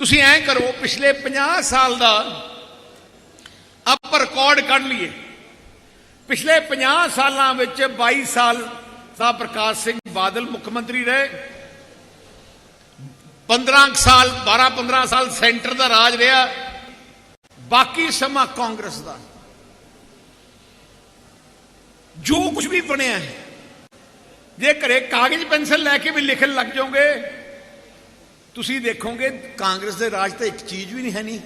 ਤੁਸੀਂ ਐਂ ਕਰੋ ਪਿਛਲੇ 50 ਸਾਲ ਦਾ ਆਪਾਂ ਰਿਕਾਰਡ ਕੱਢ ਲਈਏ ਪਿਛਲੇ 50 ਸਾਲਾਂ ਵਿੱਚ 22 ਸਾਲ ਦਾ ਪ੍ਰਕਾਸ਼ ਸਿੰਘ ਬਾਦਲ ਮੁੱਖ ਮੰਤਰੀ ਰਹੇ 15 ਕੁ ਸਾਲ 12 15 ਸਾਲ ਸੈਂਟਰ ਦਾ ਰਾਜ ਰਿਹਾ ਬਾਕੀ ਸਮਾਂ ਕਾਂਗਰਸ ਦਾ ਜੋ ਕੁਝ ਵੀ ਬਣਿਆ ਹੈ ਜੇ ਘਰੇ ਕਾਗਜ਼ ਪੈਨਸਲ ਲੈ ਕੇ ਵੀ ਲਿਖਣ ਲੱਗ ਜਾਓਗੇ ਤੁਸੀਂ ਦੇਖੋਗੇ ਕਾਂਗਰਸ ਦੇ ਰਾਜ ਤਾਂ ਇੱਕ ਚੀਜ਼ ਵੀ ਨਹੀਂ ਹੈ ਨਹੀਂ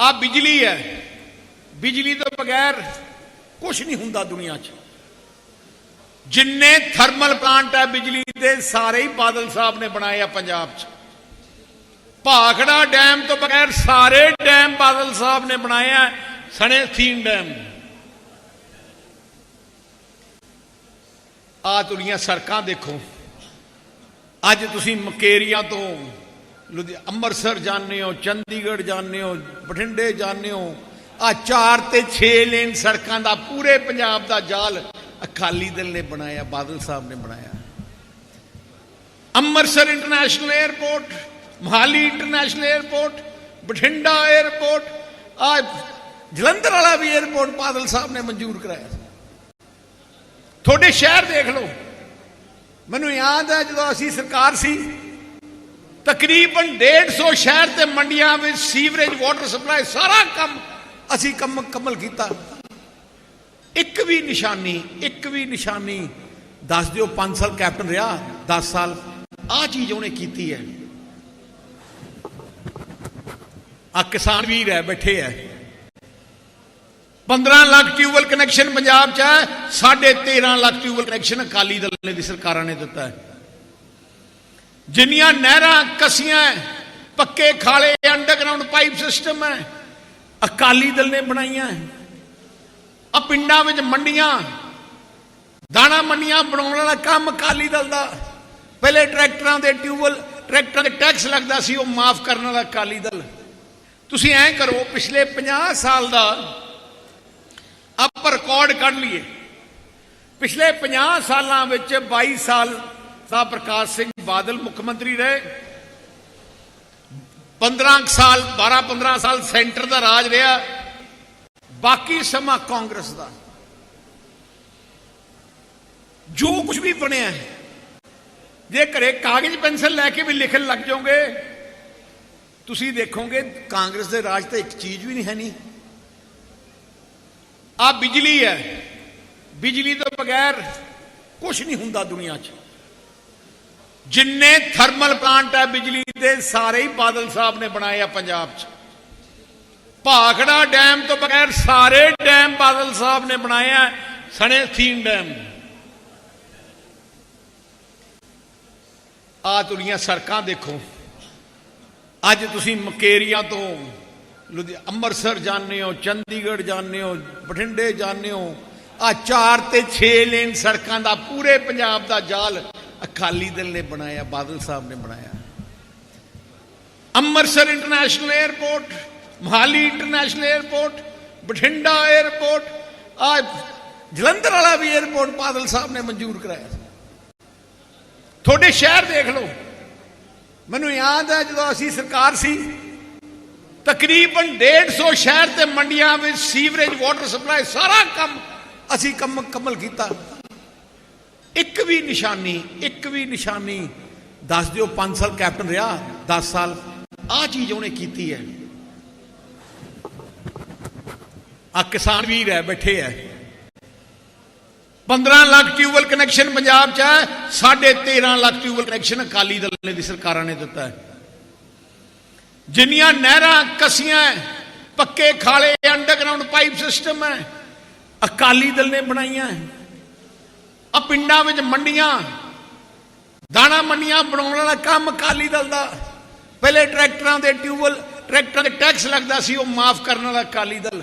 ਆ ਬਿਜਲੀ ਹੈ। ਬਿਜਲੀ ਤੋਂ ਬਗੈਰ ਕੁਝ ਨਹੀਂ ਹੁੰਦਾ ਦੁਨੀਆ 'ਚ। ਜਿੰਨੇ ਥਰਮਲ ਪਲਾਂਟ ਹੈ ਬਿਜਲੀ ਦੇ, ਸਾਰੇ ਹੀ ਬਾਦਲ ਸਾਹਿਬ ਨੇ ਬਣਾਏ ਆ ਪੰਜਾਬ 'ਚ। ਭਾਖੜਾ ਡੈਮ ਤੋਂ ਬਗੈਰ ਸਾਰੇ ਡੈਮ ਬਾਦਲ ਸਾਹਿਬ ਨੇ ਬਣਾਏ ਆ, ਸਣੇ ਥੀਨ ਡੈਮ। ਆ ਤੁਰੀਆਂ ਸੜਕਾਂ ਦੇਖੋ। ਅੱਜ ਤੁਸੀਂ ਮਕੇਰੀਆਂ ਤੋਂ ਅੰਮ੍ਰਿਤਸਰ ਜਾਂਦੇ ਹੋ, ਚੰਡੀਗੜ੍ਹ ਜਾਂਦੇ ਹੋ, ਬਠਿੰਡੇ ਜਾਂਦੇ ਹੋ, ਆ ਚਾਰ ਤੇ ਛੇ ਲੇਨ ਸੜਕਾਂ ਦਾ, ਪੂਰੇ ਪੰਜਾਬ ਦਾ ਜਾਲ ਅਕਾਲੀ ਦਲ ਨੇ ਬਣਾਇਆ, ਬਾਦਲ ਸਾਹਿਬ ਨੇ ਬਣਾਇਆ। Amritsar international airport Mohali international airport Bathinda airport ਆ ਜਲੰਧਰ ਵਾਲਾ ਵੀ 에ਅਰਪੋਰਟ ਬਾਦਲ ਸਾਹਿਬ ਨੇ ਮਨਜ਼ੂਰ ਕਰਾਇਆ। ਤੁਹਾਡੇ ਸ਼ਹਿਰ ਦੇਖ ਲਓ ਮੈਨੂੰ ਯਾਦ ਹੈ ਜਦੋਂ ਅਸੀਂ ਸਰਕਾਰ ਸੀ, ਤਕਰੀਬਨ 150 ਸ਼ਹਿਰ ਤੇ ਮੰਡੀਆਂ ਵਿੱਚ ਸੀਵਰੇਜ ਵਾਟਰ ਸਪਲਾਈ ਸਾਰਾ ਕੰਮ ਅਸੀਂ ਕੰਮ ਮੁਕੰਮਲ ਕੀਤਾ। ਇੱਕ ਵੀ ਨਿਸ਼ਾਨੀ, ਇੱਕ ਵੀ ਨਿਸ਼ਾਨੀ, ਦੱਸ ਦਿਓ 5 ਸਾਲ ਕੈਪਟਨ ਰਿਹਾ 10 ਸਾਲ। ਆ ਚੀਜ਼ ਉਹਨੇ ਕੀਤੀ ਹੈ। ਆ ਕਿਸਾਨ ਵੀਰ ਹੈ, ਬੈਠੇ ਹੈ। 15 ਲੱਖ ਟਿਊਬਲ ਕਨੈਕਸ਼ਨ ਪੰਜਾਬ 'ਚ ਹੈ 13.5 ਲੱਖ ਟਿਊਬਲ ਕਨੈਕਸ਼ਨ ਅਕਾਲੀ ਦਲ ਨੇ ਦੀ ਸਰਕਾਰਾਂ ਨੇ ਦਿੱਤਾ ਹੈ। ਜਿੰਨੀਆਂ ਨਹਿਰਾਂ ਕਸੀਆਂ ਪੱਕੇ ਖਾਲੇ ਅੰਡਰਗਰਾਉਂਡ ਪਾਈਪ ਸਿਸਟਮ ਹੈ, ਅਕਾਲੀ ਦਲ ਨੇ ਬਣਾਈਆਂ ਆ ਪਿੰਡਾਂ ਵਿੱਚ ਮੰਡੀਆਂ, ਦਾਣਾ ਮੰਡੀਆਂ ਬਣਾਉਣ ਵਾਲਾ ਕੰਮ ਅਕਾਲੀ ਦਲ ਦਾ। ਪਹਿਲੇ ਟਰੈਕਟਰਾਂ ਦੇ ਟਿਊਬਲ ਟਰੈਕਟਰਾਂ ਦੇ ਟੈਕਸ ਲੱਗਦਾ ਸੀ, ਉਹ ਮਾਫ ਕਰਨ ਵਾਲਾ ਅਕਾਲੀ ਦਲ। ਤੁਸੀਂ ਐਂ ਕਰੋ, ਪਿਛਲੇ 50 ਸਾਲ ਦਾ ਆਪਾਂ ਰਿਕਾਰਡ ਕੱਢ ਲਈਏ। ਪਿਛਲੇ 50 ਸਾਲਾਂ ਵਿੱਚ 22 ਸਾਲ ਦਾ ਪ੍ਰਕਾਸ਼ ਸਿੰਘ ਬਾਦਲ ਮੁੱਖ ਮੰਤਰੀ ਰਹੇ। 15 ਸਾਲ 12 15 ਸਾਲ ਸੈਂਟਰ ਦਾ ਰਾਜ ਰਿਹਾ। ਬਾਕੀ ਸਮਾਂ ਕਾਂਗਰਸ ਦਾ। ਜੋ ਕੁਝ ਵੀ ਬਣਿਆ ਹੈ, ਜੇ ਘਰੇ ਕਾਗਜ਼ ਪੈਨਸਲ ਲੈ ਕੇ ਵੀ ਲਿਖਣ ਲੱਗ ਜਾਓਗੇ, ਤੁਸੀਂ ਦੇਖੋਗੇ ਕਾਂਗਰਸ ਦੇ ਰਾਜ ਤਾਂ ਇੱਕ ਚੀਜ਼ ਵੀ ਨਹੀਂ ਹੈ ਨਹੀਂ ਆ ਬਿਜਲੀ ਹੈ। ਬਿਜਲੀ ਤੋਂ ਬਗੈਰ ਕੁਝ ਨਹੀਂ ਹੁੰਦਾ ਦੁਨੀਆ 'ਚ। ਜਿੰਨੇ ਥਰਮਲ ਪਲਾਂਟ ਹੈ ਬਿਜਲੀ ਦੇ, ਸਾਰੇ ਹੀ ਬਾਦਲ ਸਾਹਿਬ ਨੇ ਬਣਾਏ ਆ ਪੰਜਾਬ 'ਚ। ਭਾਖੜਾ ਡੈਮ ਤੋਂ ਬਗੈਰ ਸਾਰੇ ਡੈਮ ਬਾਦਲ ਸਾਹਿਬ ਨੇ ਬਣਾਏ ਆ, ਸਣੇ ਥੀਨ ਡੈਮ। ਆ ਤੁਰੀਆਂ ਸੜਕਾਂ ਦੇਖੋ। ਅੱਜ ਤੁਸੀਂ ਮਕੇਰੀਆਂ ਤੋਂ ਲੁਧਿ, ਅੰਮ੍ਰਿਤਸਰ ਜਾਣੇ ਹੋ, ਚੰਡੀਗੜ੍ਹ ਜਾਣੇ ਹੋ, ਬਠਿੰਡੇ ਜਾਣੇ ਹੋ, ਆ ਚਾਰ ਤੇ ਛੇ ਲੇਨ ਸੜਕਾਂ ਦਾ, ਪੂਰੇ ਪੰਜਾਬ ਦਾ ਜਾਲ ਅਕਾਲੀ ਦਲ ਨੇ ਬਣਾਇਆ, ਬਾਦਲ ਸਾਹਿਬ ਨੇ ਬਣਾਇਆ। Amritsar international airport Mohali international airport Bathinda airport ਆ ਜਲੰਧਰ ਵਾਲਾ ਵੀ 에ਅਰਪੋਰਟ ਬਾਦਲ ਸਾਹਿਬ ਨੇ ਮਨਜ਼ੂਰ ਕਰਾਇਆ ਤੁਹਾਡੇ ਸ਼ਹਿਰ ਦੇਖ ਲਓ। ਮੈਨੂੰ ਯਾਦ ਹੈ ਜਦੋਂ ਅਸੀਂ ਸਰਕਾਰ ਸੀ ਤਕਰੀਬਨ 150 ਸ਼ਹਿਰ ਤੇ ਮੰਡੀਆਂ ਵਿੱਚ ਸੀਵਰੇਜ, ਵਾਟਰ ਸਪਲਾਈ, ਸਾਰਾ ਕੰਮ ਅਸੀਂ ਕੰਮ ਮੁਕੰਮਲ ਕੀਤਾ। ਇੱਕ ਵੀ ਨਿਸ਼ਾਨੀ, ਇੱਕ ਵੀ ਨਿਸ਼ਾਨੀ। ਦੱਸ ਦਿਓ 5 ਸਾਲ ਕੈਪਟਨ ਰਿਹਾ 10 ਸਾਲ। ਆ ਚੀਜ਼ ਉਹਨੇ ਕੀਤੀ ਹੈ। ਆ ਕਿਸਾਨ ਵੀਰ ਹੈ, ਬੈਠੇ ਹੈ। 15 ਲੱਖ ਟਿਊਬਲ ਕਨੈਕਸ਼ਨ ਪੰਜਾਬ 'ਚ ਹੈ 13.5 ਲੱਖ ਟਿਊਬਲ ਕਨੈਕਸ਼ਨ ਅਕਾਲੀ ਦਲ ਨੇ ਦੀ ਸਰਕਾਰਾਂ ਨੇ ਦਿੱਤਾ ਹੈ। ਜਿੰਨੀਆਂ ਨਹਿਰਾਂ ਕਸੀਆਂ ਪੱਕੇ ਖਾਲੇ ਅੰਡਰਗਰਾਉਂਡ ਪਾਈਪ ਸਿਸਟਮ ਹੈ ਅਕਾਲੀ ਦਲ ਨੇ ਬਣਾਈਆਂ ਆ ਪਿੰਡਾਂ ਵਿੱਚ ਮੰਡੀਆਂ, ਦਾਣਾ ਮੰਡੀਆਂ ਬਣਾਉਣ ਵਾਲਾ ਕੰਮ ਅਕਾਲੀ ਦਲ ਦਾ। ਪਹਿਲੇ ਟਰੈਕਟਰਾਂ ਦੇ ਟਿਊਬਲ ਟਰੈਕਟਰਾਂ ਦੇ ਟੈਕਸ ਲੱਗਦਾ ਸੀ, ਉਹ ਮਾਫ ਕਰਨ ਵਾਲਾ ਅਕਾਲੀ ਦਲ।